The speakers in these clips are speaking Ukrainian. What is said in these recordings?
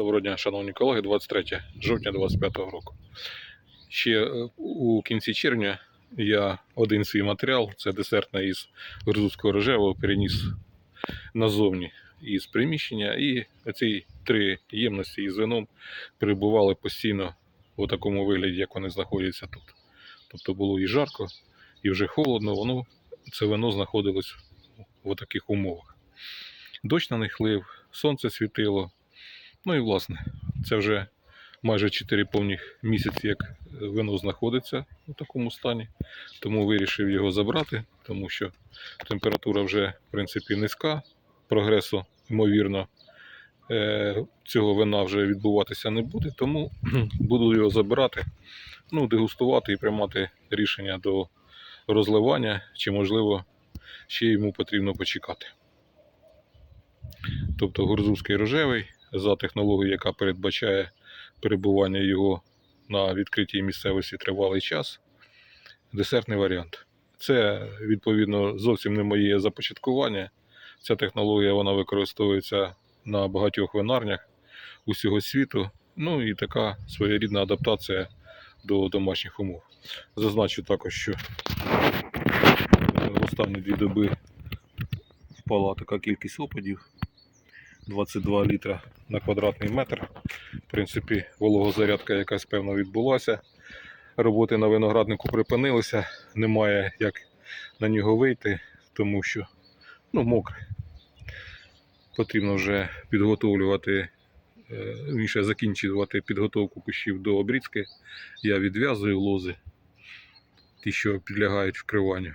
Доброго дня, шановні колеги, 23 жовтня 2025 року. Ще е, у кінці червня я один свій матеріал, це десертна із грузинського рожевого, переніс назовні із приміщення. І ці три ємності із вином перебували постійно у такому вигляді, як вони знаходяться тут. Тобто було і жарко, і вже холодно, воно це вино знаходилось в таких умовах. Дощ на них лив, сонце світило. Ну і власне, це вже майже 4 повних місяці, як вино знаходиться у такому стані. Тому вирішив його забрати, тому що температура вже в принципі низька, прогресу, ймовірно, е, цього вина вже відбуватися не буде, тому буду його забирати, ну, дегустувати і приймати рішення до розливання, чи можливо ще йому потрібно почекати. Тобто гурзузький рожевий за технологією, яка передбачає перебування його на відкритій місцевості тривалий час. Десертний варіант. Це, відповідно, зовсім не моє започаткування. Ця технологія вона використовується на багатьох винарнях усього світу. Ну і така своєрідна адаптація до домашніх умов. Зазначу також, що в останні дві доби впала така кількість опадів. 22 літра на квадратний метр. В принципі, вологозарядка якась певно відбулася. Роботи на винограднику припинилися, немає як на нього вийти, тому що ну, мокре. Потрібно вже підготовлювати, е, закінчувати підготовку кущів до обрізки. Я відв'язую лози, ті, що підлягають вкриванню.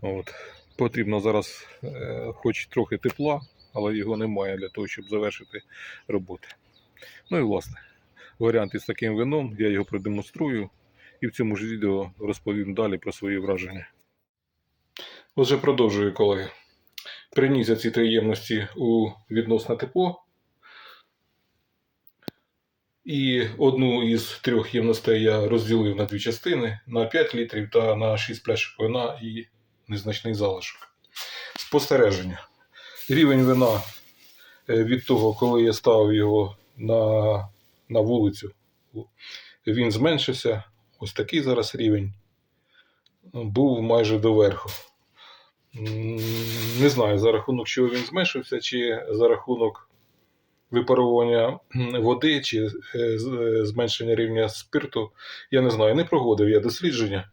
От. Потрібно зараз е, хоч трохи тепла, але його немає для того, щоб завершити роботи. Ну і власне, варіант із таким вином, я його продемонструю і в цьому ж відео розповім далі про свої враження. Отже, продовжую, колеги. Приніс я ці три ємності у відносне тепло. І одну із трьох ємностей я розділив на дві частини: на 5 літрів та на 6 пляшок вина і незначний залишок. Спостереження. Рівень вина е, від того, коли я ставив його на, на вулицю, він зменшився. Ось такий зараз рівень. Був майже до верху. Не знаю, за рахунок чого він зменшився, чи за рахунок випаровування води, чи е, е, зменшення рівня спирту. Я не знаю, не проводив я дослідження.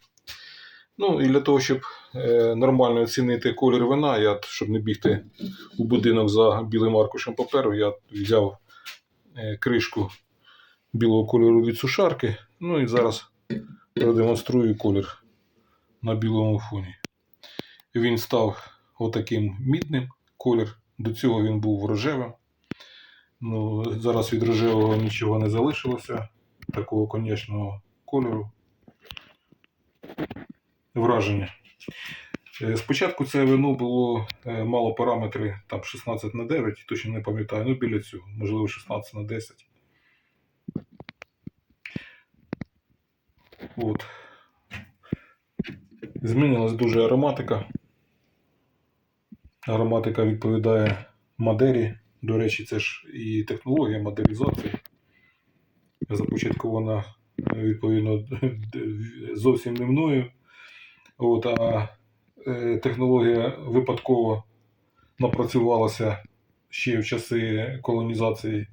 Ну і для того, щоб е, нормально оцінити колір вина, я, щоб не бігти у будинок за білим аркушем паперу, я взяв е, кришку білого кольору від сушарки. Ну і зараз продемонструю колір на білому фоні. Він став отаким мідним колір. До цього він був рожевим. Ну, зараз від рожевого нічого не залишилося, такого конячного кольору враження. Е, Спочатку це вино було е, мало параметри там 16 на 9, точно не пам'ятаю, ну біля цього, можливо 16 на 10. От. Змінилась дуже ароматика. Ароматика відповідає Мадері. До речі, це ж і технологія модернізації. Започаткована відповідно зовсім не мною. От, а е, технологія випадково напрацювалася ще в часи колонізації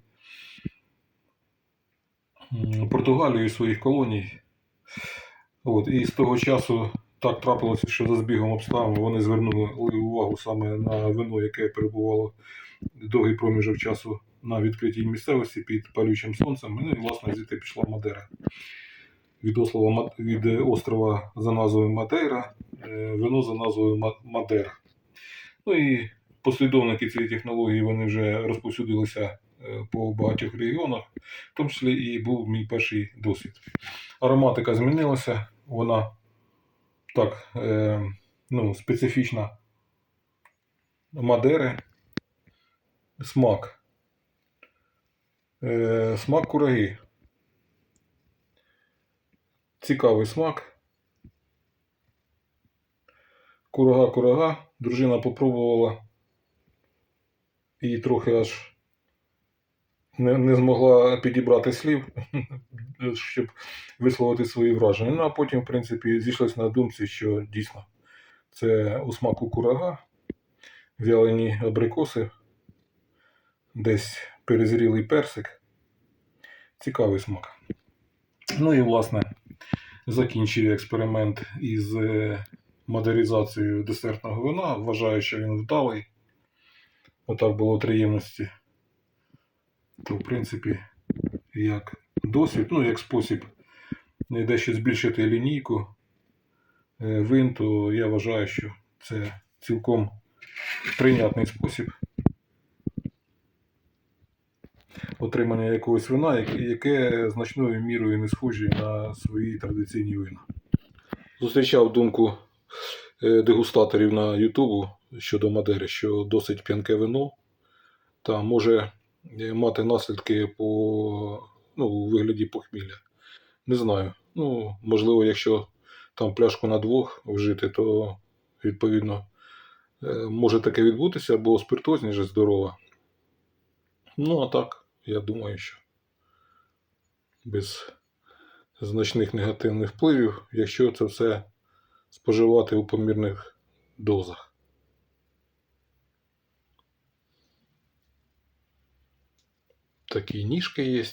Португалії своїх колоній. От, і з того часу так трапилося, що за збігом обставин вони звернули увагу саме на вино, яке перебувало довгий проміжок часу на відкритій місцевості під палючим сонцем. Ну і власне звідти пішла Мадера. Від, ослова, від е, острова за назвою Мадейра, е, вино за назвою Ма- Мадера. Ну і послідовники цієї технології вони вже розповсюдилися е, по багатьох регіонах, в тому числі і був мій перший досвід. Ароматика змінилася, вона так ну, специфічна Мадери. Смак. Смак кураги. Цікавий смак. Курага-курага. Дружина попробувала і трохи аж не, не змогла підібрати слів, щоб висловити свої враження. Ну а потім, в принципі, зійшлось на думці, що дійсно це у смаку курага, вялені абрикоси, десь перезрілий персик. Цікавий смак. Ну і власне закінчив експеримент із е, модернізацією десертного вина. Вважаю, що він вдалий. Отак було три ємності. То, в принципі, як досвід, ну, як спосіб дещо збільшити лінійку е, вин, то я вважаю, що це цілком прийнятний спосіб отримання якогось вина, яке, значною мірою не схоже на свої традиційні вина. Зустрічав думку е, дегустаторів на Ютубу щодо Мадери, що досить п'янке вино та може е, мати наслідки по ну, у вигляді похмілля. Не знаю. Ну, можливо, якщо там пляшку на двох вжити, то відповідно е, може таке відбутися, бо спиртозність здорова. Ну, а так, я думаю, що без значних негативних впливів, якщо це все споживати у помірних дозах. Такі ніжки є.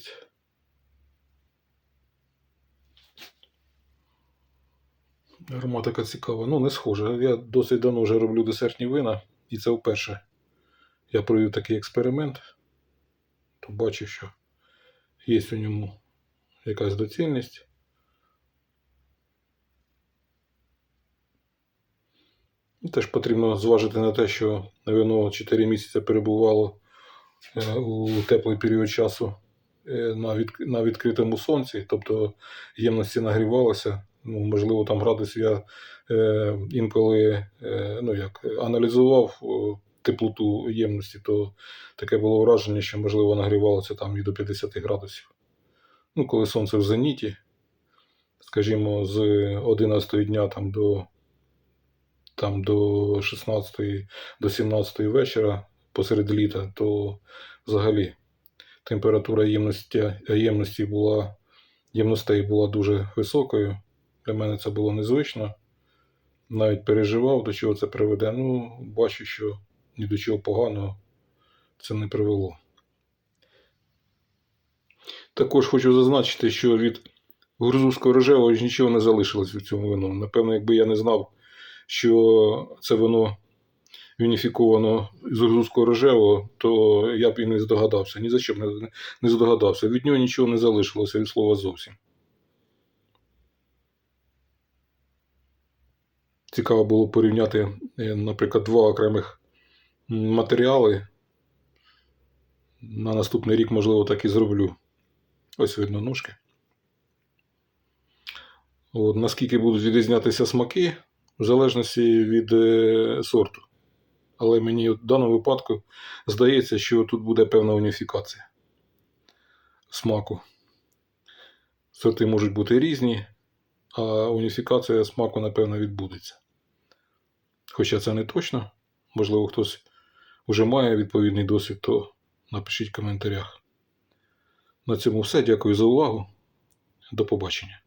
Ароматика цікава. Ну, не схожа. Я досить давно вже роблю десертні вина, і це вперше я провів такий експеримент, то бачу, що є у ньому якась доцільність. Теж потрібно зважити на те, що вино 4 місяці перебувало е, у теплий період часу е, на, від, на відкритому сонці, тобто ємності нагрівалися. Ну, можливо, там градусів я е, інколи ну, як, аналізував теплоту ємності, то таке було враження, що можливо нагрівалося там і до 50 градусів. Ну, коли сонце в зеніті, скажімо, з 11 дня там до там до 16 до 17 вечора посеред літа, то взагалі температура ємності, ємності була, ємностей була дуже високою. Для мене це було незвично. Навіть переживав, до чого це приведе. Ну, бачу, що ні до чого поганого це не привело. Також хочу зазначити, що від грузовського рожевого нічого не залишилось в цьому вину. Напевно, якби я не знав, що це вино вініфіковано з грузовського рожевого, то я б і не здогадався. Ні за що б не, здогадався. Від нього нічого не залишилося від слова зовсім. Цікаво було порівняти, е, наприклад, два окремих матеріали. На наступний рік, можливо, так і зроблю. Ось видно ножки. От, наскільки будуть відрізнятися смаки, в залежності від е, сорту. Але мені в даному випадку здається, що тут буде певна уніфікація смаку. Сорти можуть бути різні, а уніфікація смаку, напевно, відбудеться. Хоча це не точно. Можливо, хтось вже має відповідний досвід, то напишіть в коментарях. На цьому все. Дякую за увагу. До побачення.